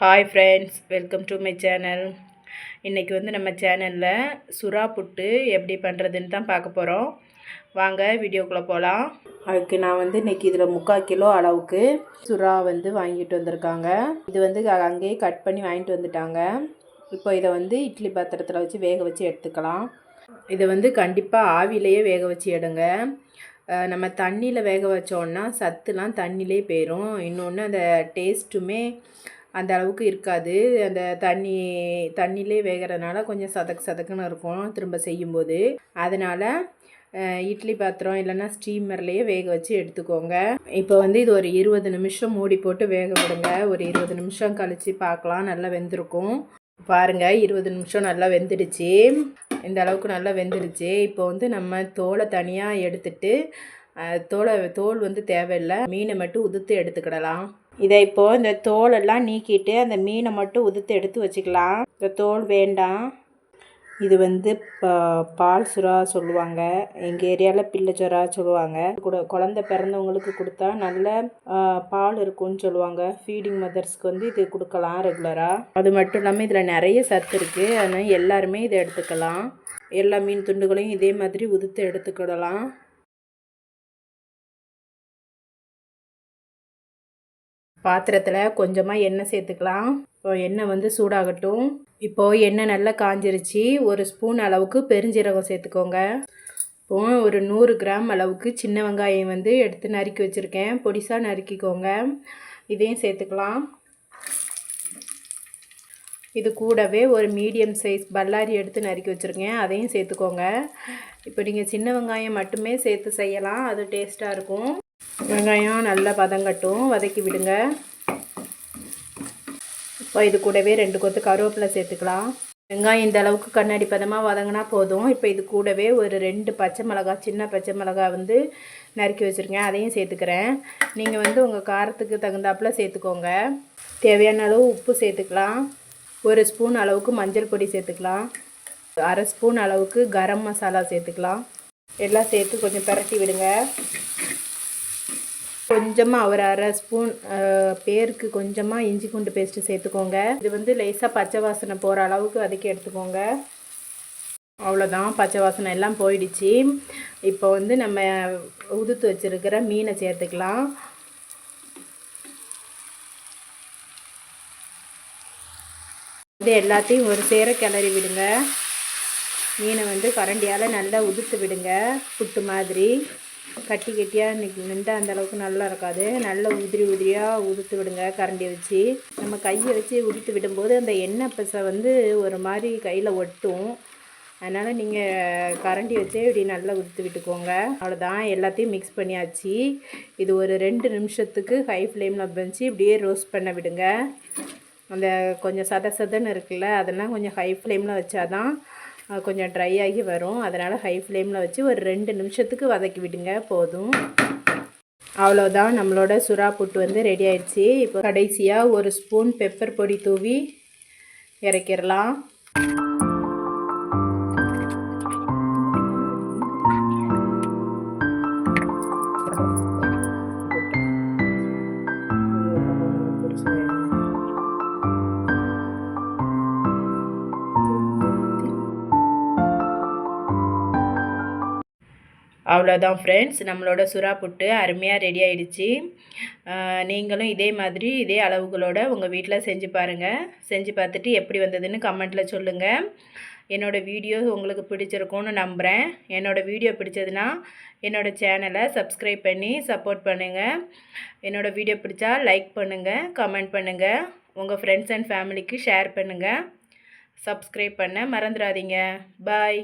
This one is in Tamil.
Hi friends welcome to my channel இன்றைக்கி வந்து நம்ம சேனலில் சுறா புட்டு எப்படி பண்ணுறதுன்னு தான் பார்க்க போகிறோம் வாங்க வீடியோக்குள்ளே போகலாம் அதுக்கு நான் வந்து இன்றைக்கி இதில் முக்கால் கிலோ அளவுக்கு சுறா வந்து வாங்கிட்டு வந்திருக்காங்க. இது வந்து அங்கேயே கட் பண்ணி வாங்கிட்டு வந்துட்டாங்க. இப்போ இதை வந்து இட்லி பாத்திரத்தில் வச்சு வேக வச்சு எடுத்துக்கலாம். இதை வந்து கண்டிப்பாக ஆவிலேயே வேக வச்சு எடுங்க. நம்ம தண்ணியில் வேக வச்சோன்னா சத்துலாம் தண்ணிலே போயிடும் இன்னொன்று அந்த டேஸ்ட்டுமே அந்த அளவுக்கு இருக்காது. அந்த தண்ணி தண்ணியிலே வேகிறதுனால கொஞ்சம் சதக்கு சதக்குன்னு இருக்கும் திரும்ப செய்யும்போது. அதனால் இட்லி பாத்திரம் இல்லைன்னா ஸ்டீமர்லேயே வேக வச்சு எடுத்துக்கோங்க. இப்போ வந்து இது ஒரு இருபது நிமிஷம் மூடி போட்டு வேக விடுங்க. ஒரு இருபது நிமிஷம் கழித்து பார்க்கலாம் நல்லா வெந்திருக்கும். பாருங்கள் இருபது நிமிஷம் நல்லா வெந்துடுச்சு. இந்த அளவுக்கு நல்லா வெந்துடுச்சு. இப்போ வந்து நம்ம தோலை தனியாக எடுத்துட்டு தோலை தோல் வந்து தேவையில்லை. மீனை மட்டும் உதுத்து எடுத்துக்கிடலாம். இதை இப்போது இந்த தோலெல்லாம் நீக்கிட்டு அந்த மீனை மட்டும் உதுத்து எடுத்து வச்சுக்கலாம். இந்த தோல் வேண்டாம். இது வந்து பா- பால் சுறா சொல்லுவாங்க. எங்கள் ஏரியாவில் பிள்ளை சுறா சொல்லுவாங்க. கூட குழந்த பிறந்தவங்களுக்கு கொடுத்தா நல்ல பால் இருக்கும்னு சொல்லுவாங்க. ஃபீடிங் மதர்ஸ்க்கு வந்து இது கொடுக்கலாம் ரெகுலராக அது மட்டும் இல்லாமல் இதில் நிறைய சத்து இருக்குது அதனால் எல்லாருமே இதை எடுத்துக்கலாம். எல்லா மீன் துண்டுகளையும் இதே மாதிரி உதுத்து எடுத்துக்கிடலாம். பாத்திரத்தில் கொஞ்சமாக எண்ணெய் சேர்த்துக்கலாம். இப்போ எண்ணெய் வந்து சூடாகட்டும். இப்போது எண்ணெய் நல்லா காஞ்சிருச்சு. ஒரு ஸ்பூன் அளவுக்கு பெருஞ்சீரகம் சேர்த்துக்கோங்க. இப்போ ஒரு நூறு கிராம் அளவுக்கு சின்ன வெங்காயம் வந்து எடுத்து நறுக்கி வச்சுருக்கேன். பொடிசாக நறுக்கிக்கோங்க. இதையும் சேர்த்துக்கலாம். இது கூடவே ஒரு மீடியம் சைஸ் பல்லாரி எடுத்து நறுக்கி வச்சுருக்கேன். அதையும் சேர்த்துக்கோங்க. இப்போ நீங்கள் சின்ன வெங்காயம் மட்டுமே சேர்த்து செய்யலாம். அது டேஸ்ட்டாக இருக்கும். வெங்காயம் நல்லா பதங்கட்டும் வதக்கி விடுங்க. இப்போ இது கூடவே ரெண்டு கொத்து கருவேப்பிலை சேர்த்துக்கலாம். வெங்காயம் இந்த அளவுக்கு கண்ணாடி பதமாக வதங்கினா போதும். இப்போ இது கூடவே ஒரு ரெண்டு பச்சை மிளகாய் சின்ன பச்சை மிளகாய் வந்து நறுக்கி வச்சுருக்கேன். அதையும் சேர்த்துக்கிறேன். நீங்கள் வந்து உங்கள் காரத்துக்கு தகுந்தாப்புல சேர்த்துக்கோங்க. தேவையான அளவு உப்பு சேர்த்துக்கலாம். ஒரு ஸ்பூன் அளவுக்கு மஞ்சள் பொடி சேர்த்துக்கலாம். அரை ஸ்பூன் அளவுக்கு கரம் மசாலா சேர்த்துக்கலாம். எல்லாம் சேர்த்து கொஞ்சம் பரட்டி விடுங்க. கொஞ்சமாக ஒரு அரை ஸ்பூன் பேருக்கு கொஞ்சமாக இஞ்சி பூண்டு பேஸ்ட்டு சேர்த்துக்கோங்க. இது வந்து லேசாக பச்சை வாசனை போகிற அளவுக்கு வதக்கி எடுத்துக்கோங்க. அவ்வளோதான் பச்சை வாசனை எல்லாம் போயிடுச்சு. இப்போ வந்து நம்ம உதுத்து வச்சுருக்கிற மீனை சேர்த்துக்கலாம். இது எல்லாத்தையும் ஒரு சேர கிளறி விடுங்க. மீனை வந்து கரண்டியால் நல்லா உதுத்து விடுங்க புட்டு மாதிரி. கட்டி கட்டியாக நின்று அந்த அளவுக்கு நல்லா இருக்காது. நல்லா உதிரி உதிரியாக உதுத்து விடுங்க கரண்டியை வச்சு. நம்ம கையை வச்சு உதுத்து விடும்போது அந்த எண்ணெய் பசை வந்து ஒரு மாதிரி கையில் ஒட்டும். அதனால் நீங்கள் கரண்டி வச்சே இப்படி நல்லா உதுத்து விட்டுக்கோங்க. அவ்வளோதான் எல்லாத்தையும் மிக்ஸ் பண்ணியாச்சு. இது ஒரு ரெண்டு நிமிஷத்துக்கு ஹை ஃப்ளேமில் வச்சு இப்படியே ரோஸ்ட் பண்ண விடுங்க. அந்த கொஞ்சம் சத சதன்னு இருக்குல்ல அதெல்லாம் கொஞ்சம் ஹை ஃப்ளேமில் வச்சாதான் கொஞ்சம் ட்ரை ஆகி வரும். அதனால் ஹை ஃப்ளேமில் வச்சு ஒரு ரெண்டு நிமிஷத்துக்கு வதக்கி விடுங்க போதும். அவ்வளோதான் நம்மளோட சுறா புட்டு வந்து ரெடி ஆயிடுச்சு. இப்போ கடைசியாக ஒரு ஸ்பூன் பெப்பர் பொடி தூவி இறக்கிடலாம். அவ்வளோதான் ஃப்ரெண்ட்ஸ் நம்மளோட சுறா புட்டு அருமையாக ரெடி ஆகிடுச்சி நீங்களும் இதே மாதிரி இதே அளவுகளோட உங்கள் வீட்டில் செஞ்சு பாருங்கள் செஞ்சு பார்த்துட்டு எப்படி வந்ததுன்னு கமெண்ட்டில் சொல்லுங்கள் என்னோடய வீடியோ உங்களுக்கு பிடிச்சிருக்கும்னு நம்புகிறேன் என்னோடய வீடியோ பிடிச்சதுன்னா என்னோடய சேனலை சப்ஸ்கிரைப் பண்ணி சப்போர்ட் பண்ணுங்கள் என்னோடய வீடியோ பிடிச்சா லைக் பண்ணுங்கள் கமெண்ட் பண்ணுங்கள் உங்கள் ஃப்ரெண்ட்ஸ் அண்ட் ஃபேமிலிக்கு ஷேர் பண்ணுங்கள் சப்ஸ்கிரைப் பண்ண மறந்துடாதீங்க. பாய்